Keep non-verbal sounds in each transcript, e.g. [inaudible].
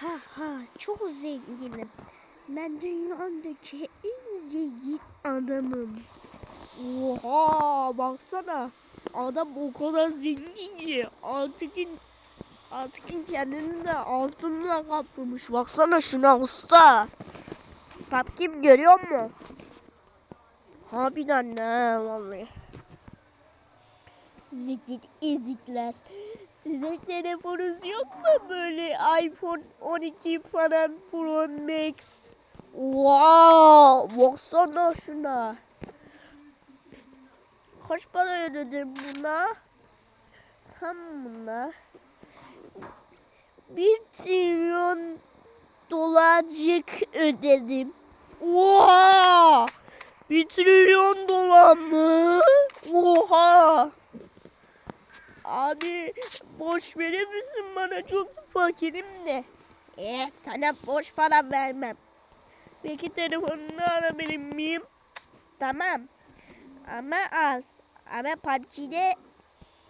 Ha ha çok zenginim. Ben dünyadaki en zengin adamım. Oha baksana. Adam o kadar zengin ki artık artık kendini de altınla kaplamış. Baksana şuna usta. Bak kim görüyor mu? Harbiden ne vallahi. Size git ezikler. Sizin telefonunuz yok mu böyle iPhone 12 falan Pro Max? Wow! Baksana şuna. Kaç para ödedim buna? Tam buna. Bir trilyon dolarcık ödedim. Oha! Bir trilyon dolar mı? Oha! Abi boş verir misin bana? Çok fakirim de. Eh sana boş para vermem. Peki telefonunu alabilir miyim? Tamam. Ama al. Ama PUBG'de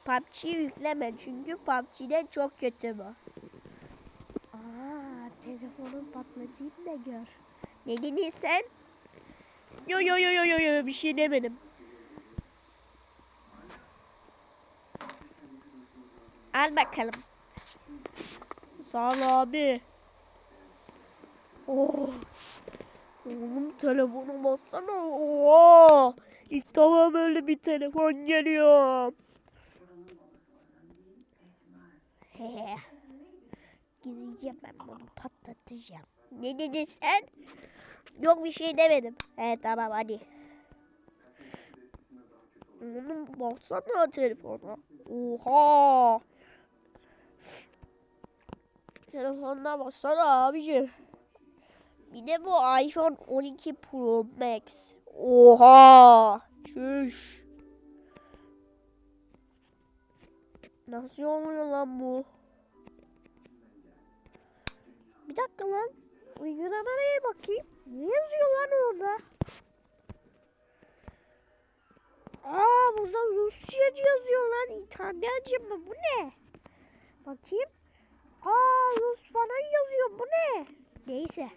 PUBG yükleme çünkü PUBG'de çok kötü bu. Aa telefonun patlatayım da gör. Ne dedin sen? Yo yo yo yo yo yo bir şey demedim. Al bakalım. Sağ ol abi. Oh. Oğlum telefonu bassana. Oha. İlk defa böyle bir telefon geliyor. He. Gizlice ben bunu patlatacağım. Ne dedin sen? Yok bir şey demedim. He tamam hadi. Oğlum baksana telefona. Oha. Telefonuna baksana abici. Bir de bu iPhone 12 Pro Max. Oha. Çüş. Nasıl oluyor lan bu? Bir dakika lan. Uygulamaya bakayım. Ne yazıyor lan orada? Aa burada Rusça yazıyor lan. İtalyanca mı? Bu ne? Bakayım. Aa Rus falan yazıyor. Bu ne? Neyse.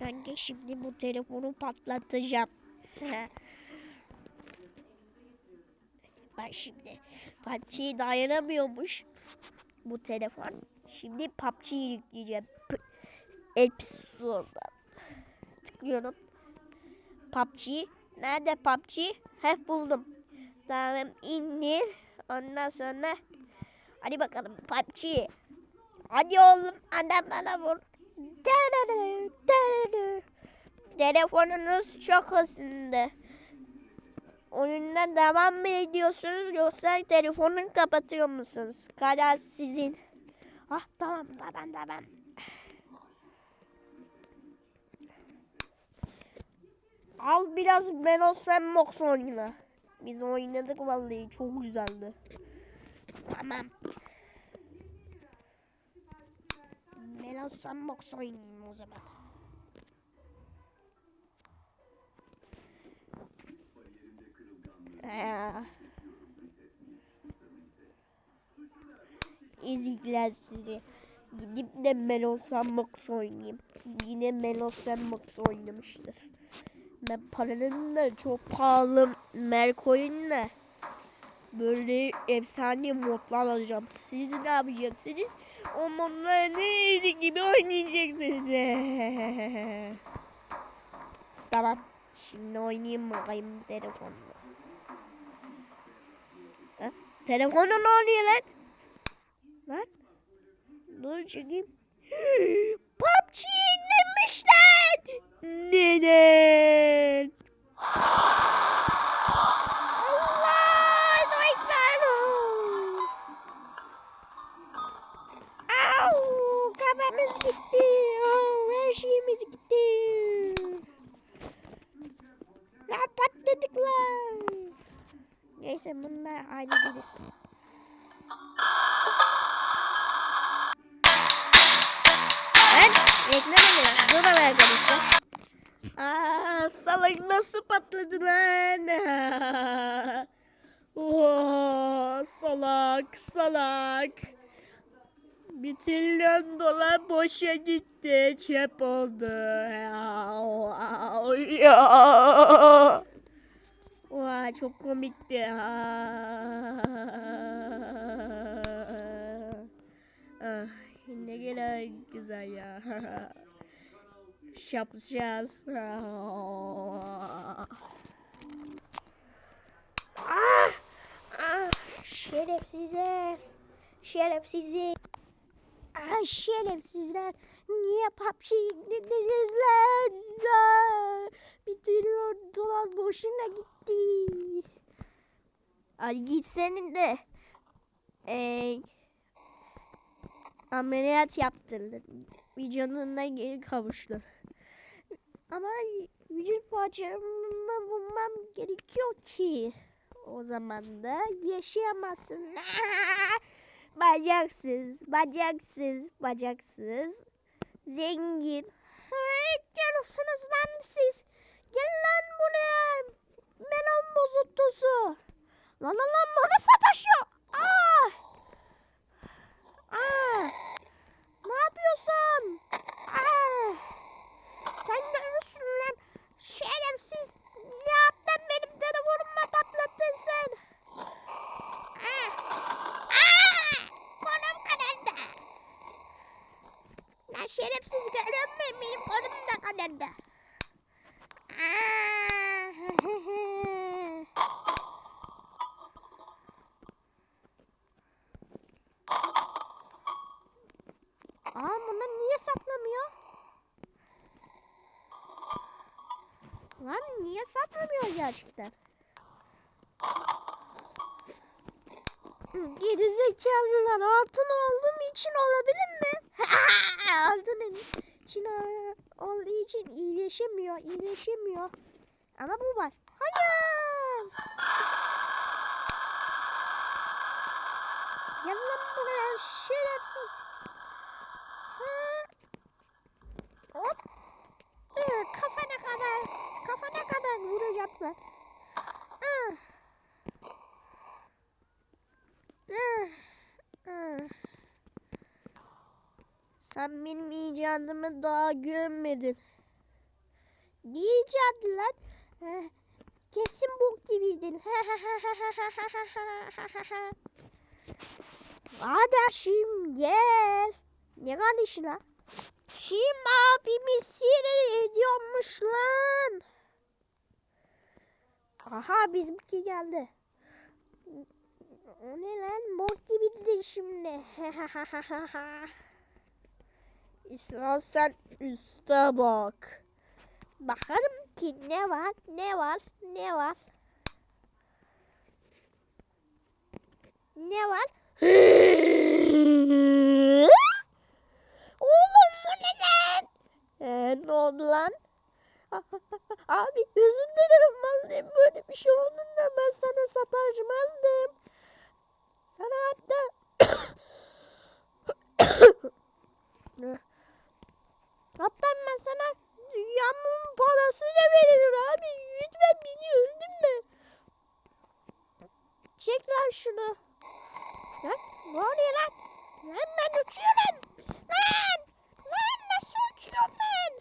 Ben de şimdi bu telefonu patlatacağım. [laughs] Bak şimdi. PUBG'ye dayanamıyormuş bu telefon. Şimdi PUBG'yi yükleyeceğim. App Store'dan. Tıklıyorum. PUBG. Nerede PUBG? Hep buldum. Tamam indir. Ondan sonra hadi bakalım PUBG. Hadi oğlum adam bana vur. Telefonunuz çok hızlı. Oyundan devam mı ediyorsunuz yoksa telefonu kapatıyor musunuz? Karar sizin. Ah tamam tamam tamam. Al biraz Melos sen Mox oyna. Biz oynadık vallahi çok güzeldi. Tamam. Sen Mox oynayayım o zaman. Ee, Ezikler sizi. Gidip de Melos Sandbox oynayayım. Yine Melos Sandbox oynamıştır. Ben paranın da çok pahalı Mercoin'le böyle efsane modlar alacağım. Siz ne yapacaksınız? O modları ezik gibi oynayacaksınız. [laughs] tamam. Şimdi oynayayım bakayım telefonla. Ha? Telefonda ne oluyor lan? Lan? Dur çekeyim. [gasps] PUBG indirmişler. Neyse bunlar hallederiz. Ben beklemedim. Dur da arkadaşlar. Aa, salak nasıl patladı lan? [laughs] Oo, salak salak. Bir trilyon dolar boşa gitti, çöp oldu. Vay çok komikti. Ah, ne kadar güzel ya. [laughs] Şapşal. Ah! Ah! Şerefsizler. Şerefsizler. Ah şerefsizler. Niye PUBG indirdiniz lan? Bir trilyon dolar boşuna gitti. Ay git senin de. Ee, ameliyat yaptırdı. Vücuduna geri kavuştu. Ama vücut parçamı bulmam gerekiyor ki. O zaman da yaşayamazsın. [laughs] bacaksız, bacaksız, bacaksız. Zengin. Hey, geliyorsunuz lan siz. Gel lan buraya. Melon bozuntusu. Lan lan lan bana sataşıyor. Aa! Aa! Ne yapıyorsun? Aa! Sen görürsün lan. Şerefsiz. Ne yaptın benim telefonuma patlattın sen? Aa! Aa! Kolum kanadı. Lan şerefsiz görüyor musun? Benim kolum da kanadı. Aa bunlar niye saklamıyor? Lan niye saklamıyor gerçekten? Geri zekalılar altın olduğum için olabilir mi? [laughs] altın için ol- olduğu için iyileşemiyor, iyileşemiyor. Ama bu var. Hayır. Gel lan buraya şerefsiz. Ha. Hop. Ee, kafana kadar, kafana Ah. Ah. Ah. Sen benim icadımı daha görmedin. Ne icadı lan? Eh, Kesin bok gibiydin. Kardeşim gel. Ne kardeşi lan? Kim abimi sinir ediyormuş lan? Aha bizimki geldi. O ne lan? Bok gibiydin şimdi. [laughs] İstersen üste bak. Bakalım ki ne var, ne var, ne var. Ne var? [laughs] Oğlum bu ne lan? Ee, ne oldu lan? [laughs] Abi özür dilerim vallahi böyle bir şey olduğunda ben sana sataşmazdım. Sana hatta [coughs] Hatta ben sana dünyamın parasını veririm abi. Lütfen beni öldürme. Çek lan şunu. Lan ne oluyor lan? Lan ben uçuyorum. Lan! Lan nasıl uçuyorum ben?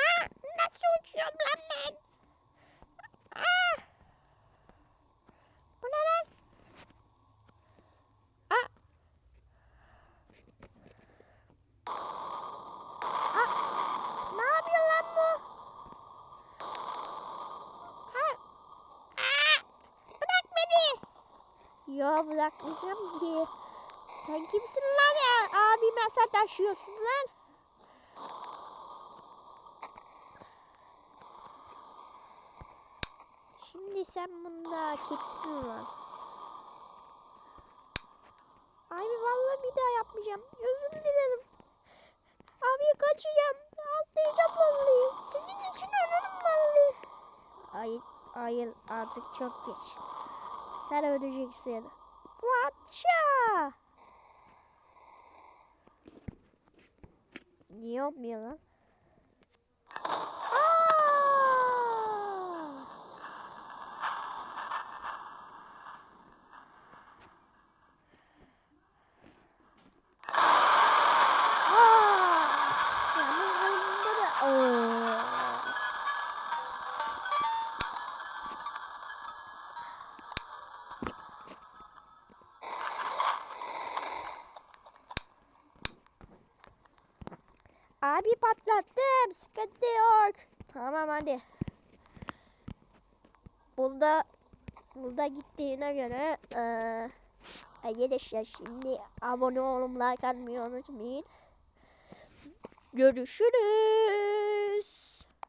Aa, nasıl uçuyorum lan ben? Aa! Bu ne lan? Aa! Aa! Ne yapıyor lan bu? Ha! Aa! Bırak beni! Yo bırakmayacağım ki. Sen kimsin lan ya? Abime sataşıyorsun lan. Şimdi sen bunda hak ettin lan. Abi vallahi bir daha yapmayacağım. Özür dilerim. Abi kaçacağım. Atlayacağım vallahi. Senin için ölürüm vallahi. Hayır, hayır artık çok geç. Sen öleceksin. Watcha. Niye olmuyor lan? Abi patlattım. Sıkıntı yok. Tamam hadi. Burada burada gittiğine göre eee arkadaşlar şimdi abone olun like atmayı unutmayın. Görüşürüz.